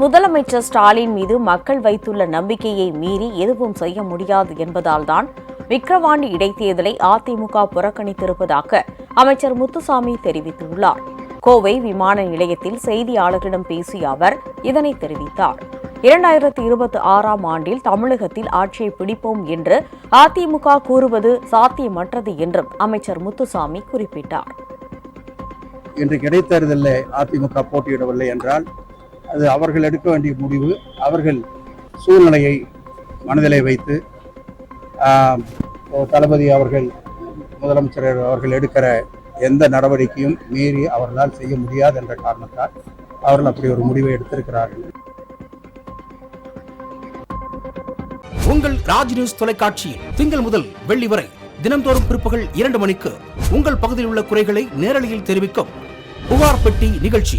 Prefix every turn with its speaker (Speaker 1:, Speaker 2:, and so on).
Speaker 1: முதலமைச்சர் ஸ்டாலின் மீது மக்கள் வைத்துள்ள நம்பிக்கையை மீறி எதுவும் செய்ய முடியாது என்பதால்தான் விக்கிரவாண்டி இடைத்தேர்தலை அதிமுக புறக்கணித்திருப்பதாக அமைச்சர் முத்துசாமி தெரிவித்துள்ளார். கோவை விமான நிலையத்தில் செய்தியாளர்களிடம் பேசிய அவர் இதனை தெரிவித்தார். இரண்டாயிரத்தி இருபத்தி ஆறாம் ஆண்டில் தமிழகத்தில் ஆட்சியை பிடிப்போம் என்று அதிமுக கூறுவது சாத்தியமற்றது என்றும் அமைச்சர் முத்துசாமி குறிப்பிட்டார்.
Speaker 2: இன்றைக்கு இடைத்தேர்தலில் அதிமுக போட்டியிடவில்லை என்றால் அது அவர்கள் எடுக்க வேண்டிய முடிவு. அவர்கள் சூழ்நிலையை மனதிலே வைத்து தளபதி அவர்கள் முதலமைச்சர் அவர்கள் எடுக்கிற எந்த நடவடிக்கையும் மீறி அவர்களால் செய்ய முடியாது என்ற காரணத்தால் அவர்கள் அப்படி ஒரு முடிவை எடுத்திருக்கிறார்கள்.
Speaker 3: உங்கள் ராஜ் நியூஸ் தொலைக்காட்சியில் திங்கள் முதல் வெள்ளி வரை தினந்தோறும் பிற்பகல் இரண்டு மணிக்கு உங்கள் பகுதியில் உள்ள குறைகளை நேரலையில் தெரிவிக்கும் புகார் பெட்டி நிகழ்ச்சி.